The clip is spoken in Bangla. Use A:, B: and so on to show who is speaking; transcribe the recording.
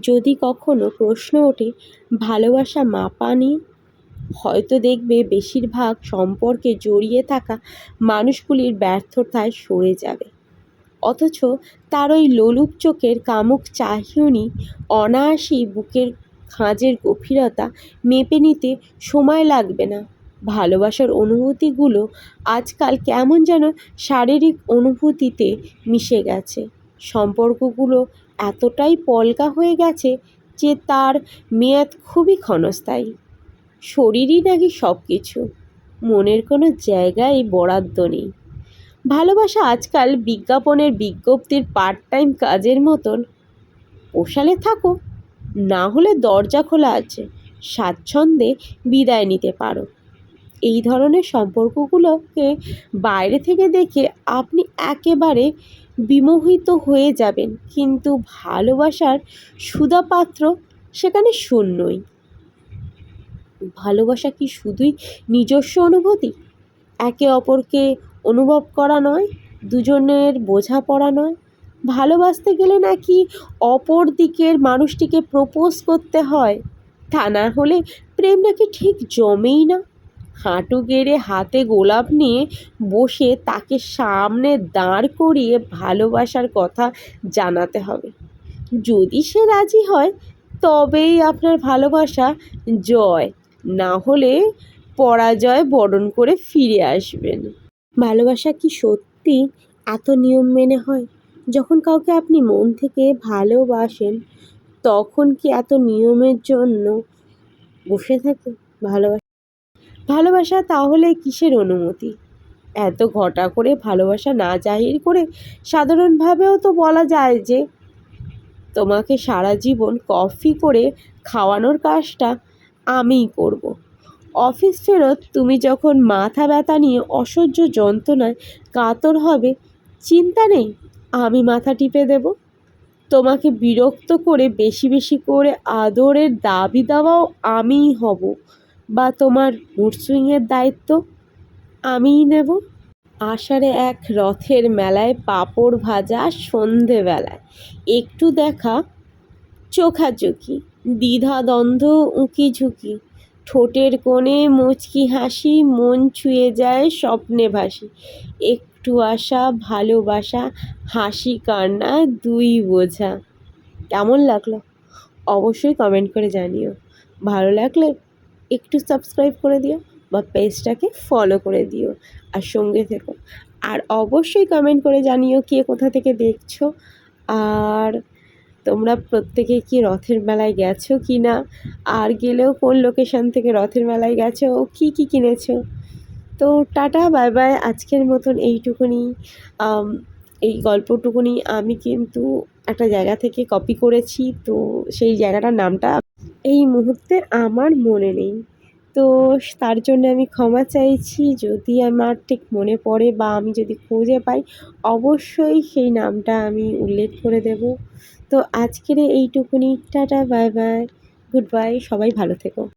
A: যদি কখনো প্রশ্ন ওঠে, ভালোবাসা মাপা নিয়ে হয়তো দেখবে বেশিরভাগ সম্পর্কে জড়িয়ে থাকা মানুষগুলির ব্যর্থতায় সরে যাবে। অথচ তার ওই লোলুপ চোখের কামুক চাহনি, অনায়াসেই বুকের খাঁজের গভীরতা মেপে নিতে সময় লাগবে না। ভালোবাসার অনুভূতিগুলো আজকাল কেমন যেন শারীরিক অনুভূতিতে মিশে গেছে। সম্পর্কগুলো এতটাই পলকা হয়ে গেছে যে তার মেয়াদ খুবই ক্ষণস্থায়ী। শরীরই নাকি সব কিছু মনের কোনো জায়গায় বরাদ্দ নেই। ভালোবাসা আজকাল বিজ্ঞাপনের বিজ্ঞপ্তির পার্ট টাইম কাজের মতন। পোষালে থাকো না হলে দরজা খোলা আছে। স্বাচ্ছন্দ্যে বিদায় নিতে পারো। এই ধরনের সম্পর্কগুলোকে বাইরে থেকে দেখে আপনি একেবারে বিমোহিত হয়ে যাবেন। কিন্তু ভালোবাসার সুধাপাত্র সেখানে শূন্যই। ভালোবাসা কি শুধুই নিজস্ব অনুভূতি? একে অপরকে অনুভব করা নয়, দুজনের বোঝাপড়া নয়। ভালোবাসতে গেলে নাকি অপর দিকের মানুষটিকে প্রপোজ করতে হয়। তা না হলে প্রেম নাকি ঠিক জমেই না। হাঁটু গেড়ে হাতে গোলাপ নিয়ে বসে তাকে সামনে দাঁড় করিয়ে ভালোবাসার কথা জানাতে হবে। যদি সে রাজি হয়, তবেই আপনার ভালোবাসা জয়। না হলে পরাজয় বরণ করে ফিরে আসবেন। ভালোবাসা কি সত্যি? এত নিয়ম মেনে হয়? যখন কাউকে আপনি মন থেকে ভালোবাসেন, তখন কি এত নিয়মের জন্য বসে থাকে ভালোবাসা? ভালোবাসা তাহলে কিসের অনুমতি? এত ঘটা করে ভালোবাসা না জাহির করে সাধারণভাবেও তো বলা যায় যে তোমাকে সারা জীবন কফি করে খাওয়ানোর কাজটা আমিই করব। অফিস ফেরত তুমি যখন মাথা ব্যথা নিয়ে অসহ্য যন্ত্রণায় কাতর হবে, চিন্তা নেই, আমি মাথা টিপে দেব। তোমাকে বিরক্ত করে বেশি বেশি করে আদরের দাবি দেওয়াও আমিই হব। বা তোমার মুড সুইংয়ের দায়িত্ব? আমিই নেব। আষাঢ়ে এক রথের মেলায় পাঁপড় ভাজা সন্ধেবেলায়। একটু দেখা, চোখাচোখি, দ্বিধাদ্বন্দ্ব উঁকি ঝুঁকি ঠোঁটের কোণে মুচকি হাসি, মন ছুঁয়ে যায় স্বপ্নে ভাসি। একটু আশা, ভালোবাসা, হাসি কান্না, দুই বোঝা। কেমন লাগল? অবশ্যই কমেন্ট করে জানিও। ভালো লাগলে একটু সাবস্ক্রাইব করে দিও বা পেজটাকে ফলো করে দিও আর সঙ্গে থেকো। আর অবশ্যই কমেন্ট করে জানিও কে কোথা থেকে দেখছ আর তোমরা প্রত্যেকে কি রথের মেলায় গেছো কি না? আর গেলেও কোন লোকেশান থেকে রথের মেলায় গেছো? কি কি কিনেছো? তো টাটা বাই বাই আজকের মতন এইটুকুনি। এই গল্পটুকুনি আমি কিন্তু একটা জায়গা থেকে কপি করেছি, তো সেই জায়গাটার নামটা এই মুহূর্তে আমার মনে নেই। তো তার জন্য আমি ক্ষমা চাইছি। যদি আমার ঠিক মনে পড়ে বা আমি যদি খুঁজে পাই, অবশ্যই সেই নামটা আমি উল্লেখ করে দেব। তো আজকের এইটুকুনি। Tata, bye bye. Good bye. সবাই ভালো থেকো।